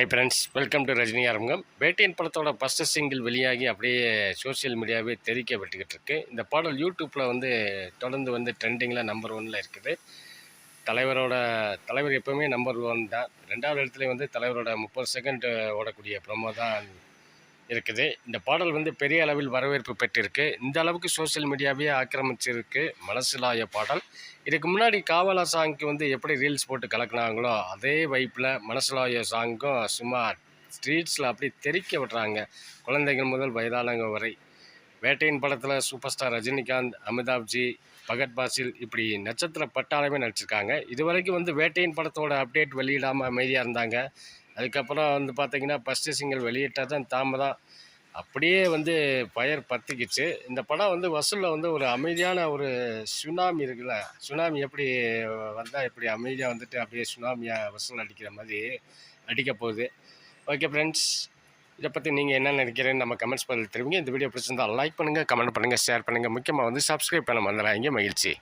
Hi friends welcome to Rajini அரங்கம் பேட்டியன் படத்தோட ஃபஸ்ட்டு சிங்கிள் வெளியாகி அப்படியே சோஷியல் மீடியாவே தெரிக்க விட்டுக்கிட்டு இருக்கு. இந்த பாடல் யூடியூப்பில் வந்து தொடர்ந்து வந்து ட்ரெண்டிங்கில் நம்பர் ஒனில் இருக்குது. தலைவரோட தலைவர் எப்போவுமே நம்பர் ஒன் தான். ரெண்டாவது இடத்துல வந்து தலைவரோட முப்பது செகண்ட் ஓடக்கூடிய ப்ரொமோ தான் இருக்குது. இந்த பாடல் வந்து பெரிய அளவில் வரவேற்பு பெற்றிருக்கு. இந்த அளவுக்கு சோஷியல் மீடியாவே ஆக்கிரமிச்சிருக்கு. மனசிலாய பாடல். இதுக்கு முன்னாடி காவலா சாங்க்கு வந்து எப்படி ரீல்ஸ் போட்டு கலக்குனாங்களோ அதே வைப்பில் மனசிலாய சாங்கும் சும்மா ஸ்ட்ரீட்ஸில் அப்படி தெறிக்க விடுறாங்க. குழந்தைகள் முதல் வயதானவங்க வரை. வேட்டையின் படத்தில் சூப்பர் ஸ்டார் ரஜினிகாந்த் அமிதாப்ஜி பகத் பாசில் இப்படி நட்சத்திர பட்டாளமே நடிச்சிருக்காங்க. இது வரைக்கும் வந்து வேட்டையின் படத்தோட அப்டேட் வெளியிடாமல் அமைதியாக இருந்தாங்க. அதுக்கப்புறம் வந்து பார்த்தீங்கன்னா ஃபஸ்ட்டு சிங்கிள் வெளியிட்டால் தான் தாமதம் அப்படியே வந்து பயர் பற்றிக்கிச்சு இந்த படம் வந்து வசூலில் வந்து ஒரு அமைதியான ஒரு சுனாமி இருக்குல்ல சுனாமி எப்படி வந்தால் எப்படி அமைதியாக வந்துட்டு அப்படியே சுனாமியாக வசூல் அடிக்கிற மாதிரி அடிக்க போகுது. ஓகே ஃப்ரெண்ட்ஸ் இதை பற்றி நீங்கள் என்ன நினைக்கிறேன்னு நம்ம கமெண்ட்ஸ் பதில் தெரிவிங்க. இந்த வீடியோ பிடிச்சிருந்தால் லைக் பண்ணுங்கள் கமெண்ட் பண்ணுங்கள் ஷேர் பண்ணுங்கள் முக்கியமாக வந்து சப்ஸ்கிரைப் பண்ண மறந்துடாதீங்க. மகிழ்ச்சி.